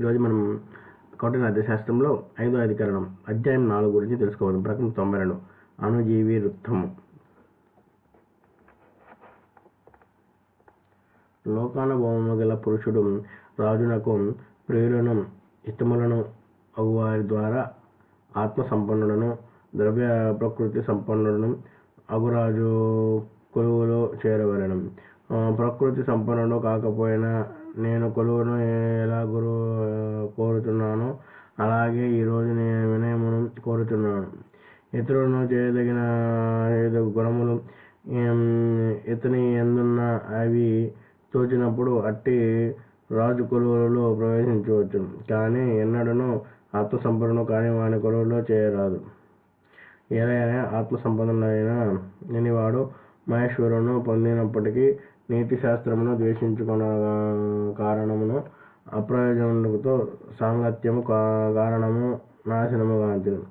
ఈరోజు మనం కౌటిల్య అర్థశాస్త్రంలో ఐదో అధికరణం అధ్యాయం నాలుగు గురించి తెలుసుకోవాలి ప్రకటన తొంభై రెండు అణుజీవి వృత్తము. లోకానుభవము గల పురుషుడు రాజునకు ప్రియులను ఇష్టములను అగువారి ద్వారా ఆత్మ సంపన్నులను ద్రవ్య ప్రకృతి సంపన్నులను అగురాజు కొలువులో చేరవలను. ప్రకృతి సంపన్నుడు కాకపోయినా నేను కొలువును ఎలా గురువు కోరుతున్నానో అలాగే ఈరోజు నేను వినయమును కోరుతున్నాను. ఇతరులను చేయదగిన గుణములు ఇతని ఎందున్న అవి తోచినప్పుడు అట్టి రాజు కొలువులలో ప్రవేశించవచ్చు. కానీ ఎన్నడను సంపదను కానీ వాని కొలువులో చేయరాదు. ఏదైనా ఆత్మ సంపన్నుడైన నేనివాడు మహేశ్వరును పొందినప్పటికీ నీతి శాస్త్రమును ద్వేషించుకున్న కారణమును అప్రయోజనముతో సాంగత్యము కా- కారణము నాశనము గాంచును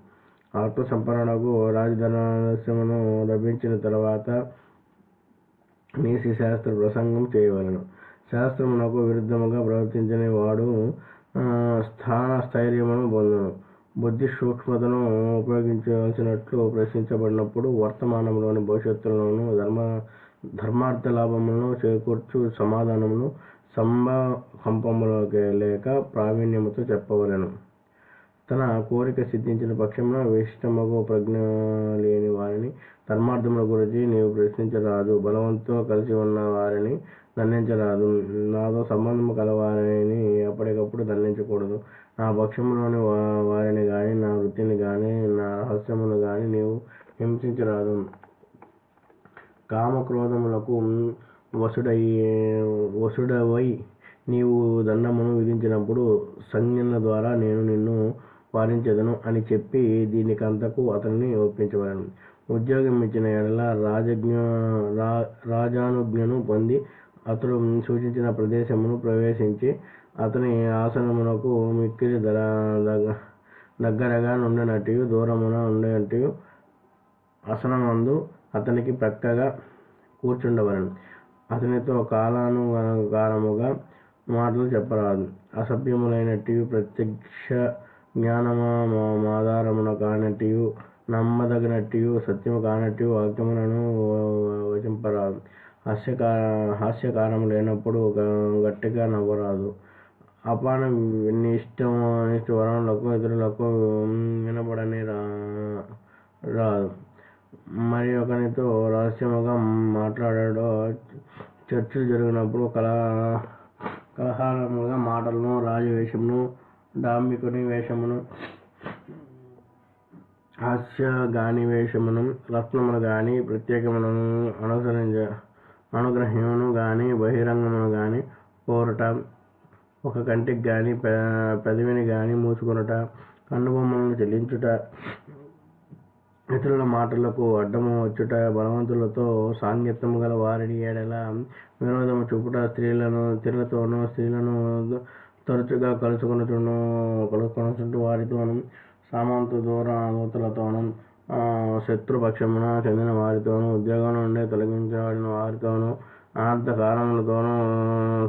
ఆత్మ సంపన్నుడకు రాజధనస్యమును లభించిన తర్వాత నీసి శాస్త్ర ప్రసంగం చేయవలెను. శాస్త్రమునకు విరుద్ధముగా ప్రవర్తించని వాడు స్థాన స్థైర్యమును పొందును. బుద్ధి సూక్ష్మతను ఉపయోగించవలసినట్లు ప్రశ్నించబడినప్పుడు వర్తమానంలోని భవిష్యత్తులోను ధర్మ ధర్మార్థ లాభములను చేకూర్చు సమాధానమును సంభకంపములోకి లేక ప్రావీణ్యముతో చెప్పవలెను. తన కోరిక సిద్ధించిన పక్షమున విశిష్టమగు ప్రజ్ఞ లేని వారిని ధర్మార్థముల గురించి నీవు ప్రశ్నించరాదు. బలవంతో కలిసి ఉన్న వారిని దండించరాదు. నాతో సంబంధము కలవారిని ఎప్పటికప్పుడు దండించకూడదు. నా పక్షంలోని వా- వారిని కానీ నా వృత్తిని కానీ నా రహస్యమును కానీ నీవు హింసించరాదు. కామక్రోధములకు వసుడై వసుడవై నీవు దండమును విధించినప్పుడు సంజ్ఞల ద్వారా నేను నిన్ను వారించదను అని చెప్పి దీనికంతకు అతన్ని ఒప్పించవలను. ఉద్యోగం ఇచ్చిన ఎడల రాజజ్ఞ రా రాజానుజ్ఞను పొంది అతడు సూచించిన ప్రదేశమును ప్రవేశించి అతని ఆసనమునకు మిక్కిలి దర దగ్గరగా నుండినట్టు దూరమున ఉండేట్టు ఆసనమందు అతనికి ప్రక్కగా కూర్చుండవలను. అతనితో కాలానుగారముగా మాటలు చెప్పరాదు. అసభ్యములైనట్టు ప్రత్యక్ష జ్ఞానమాధారమున కానట్టు నమ్మదగినట్టు సత్యము కానట్టు వాక్యములను వచింపరాదు. హాస్యకార హాస్యకారము లేనప్పుడు గట్టిగా నవ్వరాదు. అపాన నిష్టం నిష్ట వరములకు ఇతరులకు వినబడని రా రాదు. మరి ఒకరితో రహస్యముగా మాట్లాడాడో చర్చలు జరిగినప్పుడు కలహ కలహారముగా మాటలను రాజవేషమును డాంబికుని వేషమును హాస్య గాని వేషమును రత్నమును గాని ప్రత్యేకమును అనుసరించ అనుగ్రహమును గాని బహిరంగమును గాని కోరుట ఒక కంటికి గాని పెదవిని గాని మూసుకొనుట కన్నుబొమ్మలను చెల్లించుట ఇతరుల మాటలకు అడ్డము వచ్చుట బలవంతులతో సాంగత్యము గల వారిని ఏడల వినోదము చూపుట స్త్రీలను స్త్రీలతోనూ స్త్రీలను తరచుగా కలుసుకొనుచును కలుసుకొనుచుంటూ వారితోనూ సామంత దూర దూతలతోనూ శత్రుపక్షమున చెందిన వారితోనూ ఉద్యోగం నుండి తొలగించబడిన వారితోనూ అనార్థ కారణములతోనూ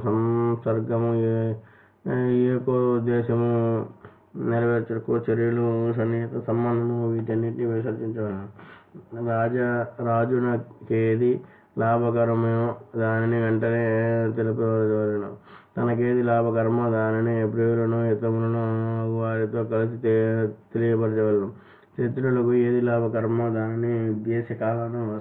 సంసర్గము ఏ- ఏకో నెరవేర్చుటకు నెరవేర్చకు చర్యలు సన్నిహిత సంబంధము వీటన్నిటిని విసర్జించవలను. రాజా రాజునకేది లాభకరమో దానిని వెంటనే తెలుపవలను. తనకేది లాభకరమో దానిని ప్రియులను హితములను వారితో కలిసి తె- తెలియపరచవలను. శత్రువులకు ఏది లాభకరమో దానిని దేశకాలను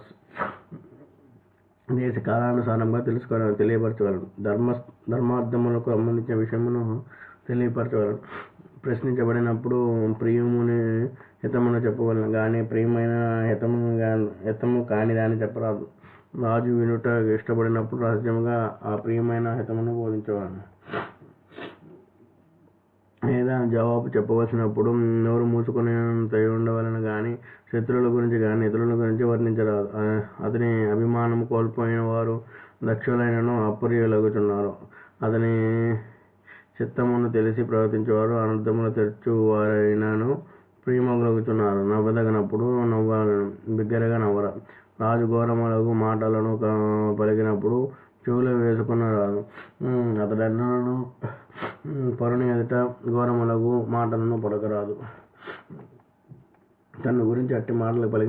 దేశ కాలానుసారంగా తెలుసుకోవడం తెలియపరచగలను ధర్మ ధర్మార్థములకు సంబంధించిన విషయమును తెలియపరచగలను ప్రశ్నించబడినప్పుడు ప్రియముని హితమును చెప్పవలను కానీ ప్రియమైన హితము హితము కాని చెప్పరాదు. రాజు వినుట ఇష్టపడినప్పుడు రహస్యముగా ఆ ప్రియమైన హితమును బోధించవలను. లేదా జవాబు చెప్పవలసినప్పుడు నోరు మూసుకొని ఉండవలను కానీ శత్రువుల గురించి కానీ ఇతరుల గురించి వర్ణించరాదు. అతని అభిమానం కోల్పోయిన వారు దక్షులైనను అప్రియులగుచున్నారు. అతని చిత్తమును తెలిసి ప్రవర్తించేవారు అనర్థమును తెరచువారైనను వారైనను నవ్వదగినప్పుడు నవ్వాలను బిగ్గరగా నవ్వర. రాజు ఘోరములకు మాటలను పలికినప్పుడు చెవులు వేసుకున్న రాదు అతడన్నను పరుని ఎదుట ఘోరములకు మాటలను పలకరాదు. తన గురించి అట్టి మాటలు పలికిన